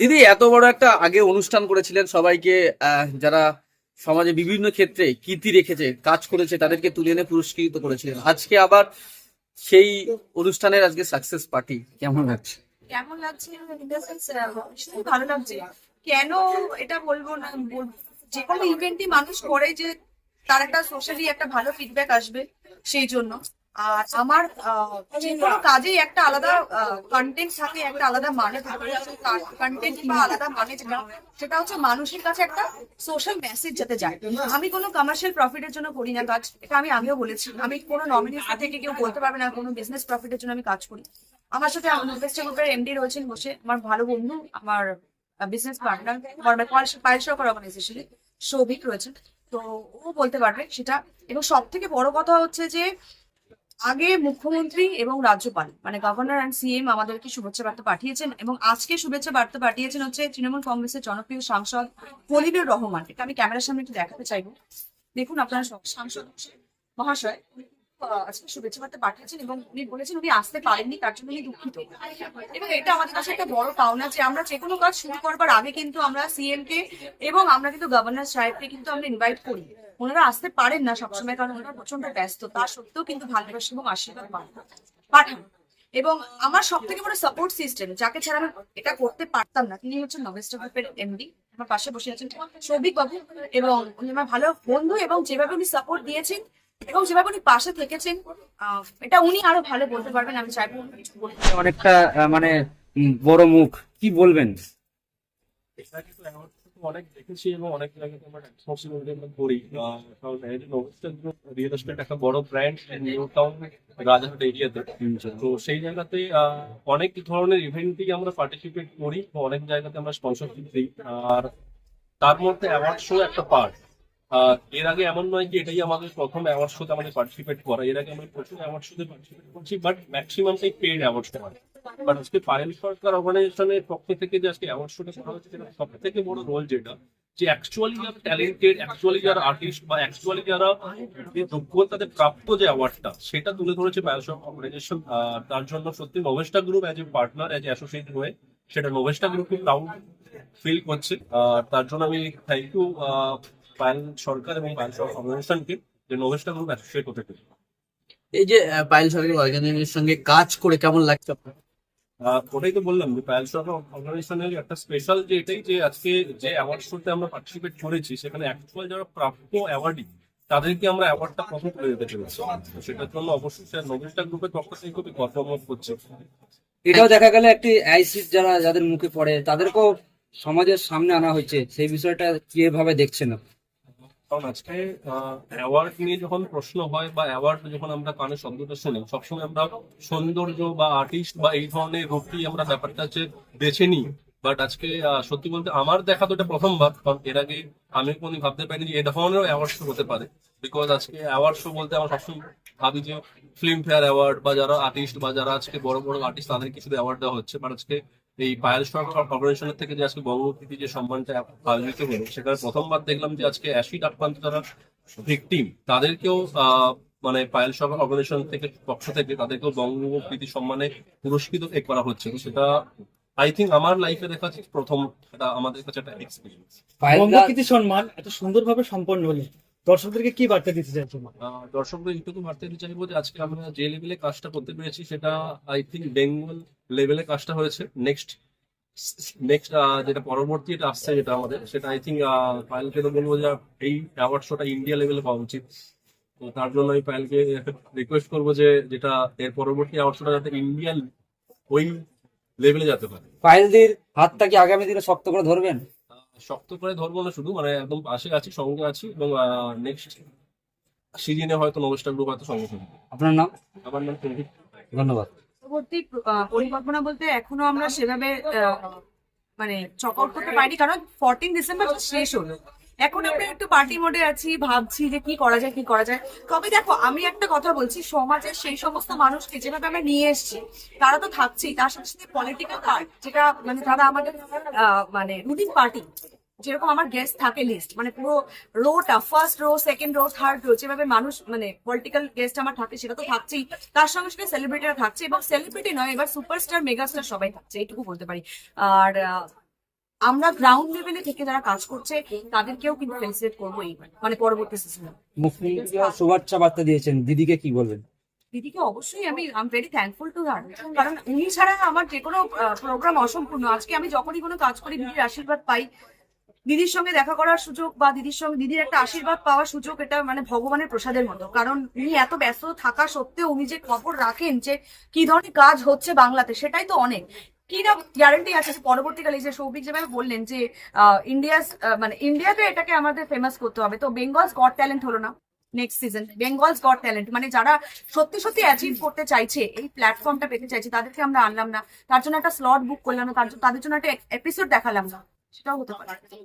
দিদি এত বড় একটা আগে অনুষ্ঠান করেছিলেন সবাইকে যারা সমাজে বিভিন্ন ক্ষেত্রে কীর্তি রেখেছে কাজ করেছে তাদেরকে তুলে এনে পুরস্কৃত করেছিলেন। আজকে আবার সেই অনুষ্ঠানের আজকে সাকসেস পার্টি কেমন লাগছে? কেমন লাগছে ভালো লাগছে। কেন এটা বলব না যে কোনো ইভেন্টই মানুষ করে যে তার একটা সোশ্যালি একটা ভালো ফিডব্যাক আসবে সেই জন্য। আর আমার যে কোনো কাজেই একটা আলাদা কন্টেন্ট থাকে, একটা আলাদা মানে থাকে। কন্টেন্ট বা আলাদা মানে সেটা হচ্ছে মানুষের কাছে একটা সোশ্যাল মেসেজ যাতে যায়। আমি কোনো কমার্শিয়াল প্রফিটের জন্য করি না কাজ এটা আমি আগেও বলেছি। আমি কোনো নমিনিস থেকে কেউ বলতে পারবে না, কোনো বিজনেস প্রফিটের জন্য আমি কাজ করি। আমার সাথে ইনভেস্টার গ্রুপের এমডি রয়েছেন বসে, আমার ভালো বন্ধু, আমার বিজনেস পার্টনার আমার পায়েল অর্গানাইজেশনে সৌভিক রয়েছেন। তো ও বলতে পারবে সেটা। এবং সব থেকে বড় কথা হচ্ছে যে আগে মুখ্যমন্ত্রী এবং রাজ্যপাল মানে গভর্নর অ্যান্ড সিএম আমাদেরকে শুভেচ্ছা বার্তা পাঠিয়েছেন এবং আজকে শুভেচ্ছা বার্তা পাঠিয়েছেন হচ্ছে তৃণমূল কংগ্রেসের জনপ্রিয় সাংসদ খলিলুর রহমান। এটা আমি ক্যামেরার সামনে একটু দেখাতে চাইব। দেখুন আপনারা সাংসদ মহাশয় আজকে পাঠিয়েছেন এবং উনি বলেছেন উনি আসতে পারেননি, তার জন্য উনি দুঃখিত। এবং এটা আমাদের কাছে একটা বড় পাওনা যে আমরা যে কোনো কাজ শুরু করবার আগে কিন্তু আমরা সিএম কে এবং আমরা কিন্তু গভর্নর সাহেবকে কিন্তু আমরা ইনভাইট করি। ওনারা আসতে পারেন না সবসময় কারণ ওনারা প্রচণ্ড ব্যস্ত, তা সত্ত্বেও কিন্তু ভালোবাসা এবং আশীর্বাদ পাঠান পাঠান। এবং আমার সব থেকে বড় সাপোর্ট সিস্টেম যাকে ছাড়া আমি এটা করতে পারতাম না, তিনি হচ্ছেন নভেস্টার গ্রুপের এমডি আমার পাশে বসে আছেন সৌভিক বাবু এবং উনি আমার ভালো বন্ধু এবং যেভাবে উনি সাপোর্ট দিয়েছেন এবং যেভাবে উনি পাশে থেকেছেন এটা উনি আরও ভালো বলতে পারবেন আমি চাইব উনি কিছু বলতে অনেকটা মানে বড় মুখ। কি বলবেন? অনেক দেখেছি এবং অনেক জায়গাতে আমরা রেসপন্সিবিলিটি আমরা করি। কারণ রিয়েল এস্টেট একটা বড় ব্র্যান্ড নিউ টাউন রাজারহাট এরিয়াতে। তো সেই জায়গাতে অনেক ধরনের ইভেন্টেই আমরা পার্টিসিপেট করি বা অনেক জায়গাতে আমরা স্পন্সরশিপ দিই। আর তার মধ্যে অ্যাওয়ার্ড শো একটা পার্ট এর আগে এমন নয় যে এটাই আমাদের প্রথম অ্যাওয়ার্ড শোতে আমাদের পার্টিসিপেট করা। এর আগে আমরা প্রচুর অ্যাওয়ার্ড শোতে পার্টিসিপেট করছি বাট ম্যাক্সিমামটাই পেড অ্যাওয়ার্ড শো হয়। বাট আজকে পায়েল সরকার অর্গানাইজেশনের পক্ষ থেকে যে আজকে অ্যাওয়ার্ড শোটা করা হচ্ছে সেটা সব থেকে বড় রোল যেটা, যে অ্যাকচুয়ালি যারা ট্যালেন্টেড অ্যাকচুয়ালি যারা আর্টিস্ট বা অ্যাকচুয়ালি যারা যে যোগ্যতাতে প্রাপ্ত যে অ্যাওয়ার্ডটা সেটা তুলে ধরেছে পায়েল সরকার অর্গানাইজেশন তার জন্য সত্যি Novesta group as a partner as a associate হয়ে সেটা নভেস্টা গ্রুপ প্রাউড ফিল করছে। তার জন্য আমি থ্যাংক ইউ পায়েল সরকার এবং পায়েল সরকার অর্গানাইজেশনকে যে নভেস্টা গ্রুপ অ্যাসোসিয়েট হতে পেরে এই যে পায়েল সরকার অর্গানাইজেশনের সঙ্গে কাজ করে কেমন লাগছে আপনার? আহ, ওটাই তো বললাম যে পায়েল সরকার অর্গানাইজেশনের একটা স্পেশাল যে এটাই যে আজকে যে অ্যাওয়ার্ড শোতে আমরা পার্টিসিপেট করেছি সেখানে অ্যাকচুয়াল যারা প্রাপ্য অ্যাওয়ার্ডই তাদেরকে আমরা অ্যাওয়ার্ডটা প্রথম তুলে দিতে তো সেটার জন্য অবশ্যই স্যার নভেস্টা গ্রুপের পক্ষ থেকে খুবই গর্ব করছে। এটাও দেখা গেল একটি আইসিস যারা যাদের মুখে পড়ে তাদেরকেও সমাজের সামনে আনা হয়েছে। সেই বিষয়টা কীভাবে দেখছেন আপনি? কারণ আজকে অ্যাওয়ার্ড নিয়ে যখন প্রশ্ন হয় বা অ্যাওয়ার্ড যখন আমরা কানে শব্দটা শুনি, সবসময় আমরা সৌন্দর্য বা আর্টিস্ট বা এই ধরনের রূপটি আমরা ব্যাপারটা হচ্ছে বেছে নিই। বাট আজকে সত্যি বলতে আমার দেখা তো এটা প্রথমবার কারণ এর আগে আমি কোনো ভাবতে পারিনি যে এ ধরনের অ্যাওয়ার্ড শো হতে পারে। বিকজ আজকে অ্যাওয়ার্ড শো বলতে আমরা সবসময় ভাবি যে ফিল্ম ফেয়ার অ্যাওয়ার্ড বা যারা আর্টিস্ট বা যারা আজকে বড় বড় আর্টিস্ট তাদেরকে শুধু অ্যাওয়ার্ড দেওয়া হচ্ছে। বাট আজকে এই পায়েল সরকার কর্পোরেশনের থেকে যে আজকে বঙ্গবন্ধু যে সম্মানটা আয়োজিত হলো সেখানে প্রথমবার দেখলাম যে আজকে অ্যাসিড আক্রান্ত যারা ভিকটিম তাদেরকেও আহ, মানে পায়েল সরকার অর্গানাইজেশন থেকে পক্ষ থেকে তাদেরকেও বঙ্গপ্রীতি সম্মানে পুরস্কৃত এ করা হচ্ছে। সেটা আই থিঙ্ক আমার লাইফে দেখা যাচ্ছে প্রথম এটা আমাদের কাছে একটা এক্সপিরিয়েন্স বঙ্গকৃতি সম্মান এত সুন্দরভাবে সম্পন্ন হলো। দর্শকদেরকে কি বার্তা দিতে চাইছো দর্শকদের এইটুকু বার্তা দিতে চাইব যে আজকে আমরা যে লেভেলে কাজটা করতে পেরেছি সেটা আই থিঙ্ক বেঙ্গল লেভেলে কাজটা হয়েছে। নেক্সট নেক্সট যেটা পরবর্তী এটা আসছে যেটা আমাদের সেটা আই থিঙ্ক পায়েলকে তো বলব যে এই অ্যাওয়ার্ড শোটা ইন্ডিয়া লেভেলে পাওয়া উচিত। তো তার জন্য আমি পায়েলকে রিকোয়েস্ট করব যে যেটা এর পরবর্তী অ্যাওয়ার্ড শোটা যাতে ইন্ডিয়ান ওই লেভেলে যেতে পারে। পায়েলদির হাতটা কি আগামী দিনে শক্ত করে ধরবেন? শক্ত করে ধরবো না শুধু মানে একদম পাশে আছি সঙ্গে আছি এবং নেক্সট সিজনে হয়তো নবস্টার গ্রুপ হয়তো সঙ্গে থাকবে। আপনার নাম? আমার নাম ধন্যবাদ। পরবর্তী পরিকল্পনা বলতে এখনও আমরা সেভাবে আহ, মানে চক আউট করতে পারিনি কারণ ফোরটিন ডিসেম্বর শেষ হলো। এখন আমরা একটু পার্টি মোডে আছি ভাবছি যে কি করা যায় কি করা যায়। তবে দেখো আমি একটা কথা বলছি সমাজের সেই সমস্ত মানুষকে যেভাবে আমরা নিয়ে এসেছি তারা তো থাকছেই। তার সাথে সাথে পলিটিক্যাল পার্ট যেটা মানে তারা আমাদের মানে রুটিন পার্টি যেরকম আমার গেস্ট থাকে লিস্ট মানে পুরো rota first row second row third row যেভাবে মানুষ মানে পলিটিক্যাল গেস্ট আমার থাকে সেটা তো থাকছেই। তার সঙ্গে সঙ্গে সেলিব্রিটিরা থাকছে এবং সেলিব্রিটি নয় এবার সুপারস্টার মেগাস্টার সবাই থাকছে এইটুকু বলতে পারি। আর আমরা গ্রাউন্ড লেভেলে থেকে যারা কাজ করছে তাদেরকেও কিন্তু ফেলিসিটেট করব এই মানে পরবর্তী সিজনে মুখ্যমন্ত্রী শুভেচ্ছা বার্তা দিয়েছেন দিদিকে কি বলবেন? দিদিকে অবশ্যই আমি I am very thankful to her কারণ উনি ছাড়া আমার যে কোনো প্রোগ্রাম অসম্পূর্ণ। আজকে আমি যখনই কোনো কাজ করি দিদির আশীর্বাদ পাই। দিদির সঙ্গে দেখা করার সুযোগ বা দিদির সঙ্গে দিদির একটা আশীর্বাদ পাওয়ার সুযোগ এটা মানে ভগবানের প্রসাদের মতো। কারণ উনি এত ব্যস্ত থাকা সত্ত্বেও উনি যে খবর রাখেন যে কি ধরনের কাজ হচ্ছে বাংলাতে সেটাই তো অনেক। কি না গ্যারান্টি আছে? পরবর্তীকালে যে সৌভিক যেভাবে বললেন যে ইন্ডিয়া মানে ইন্ডিয়াতে এটাকে আমাদের ফেমাস করতে হবে, তো বেঙ্গলস গড ট্যালেন্ট হলো না next season Bengal's got talent মানে যারা সত্যি সত্যি অ্যাচিভ করতে চাইছে, এই প্ল্যাটফর্মটা পেতে চাইছে, তাদেরকে আমরা আনলাম না। তার জন্য একটা স্লট বুক করলাম না তার জন্য- তাদের জন্য একটা এপিসোড দেখালাম। না সেটাও হতে পারে।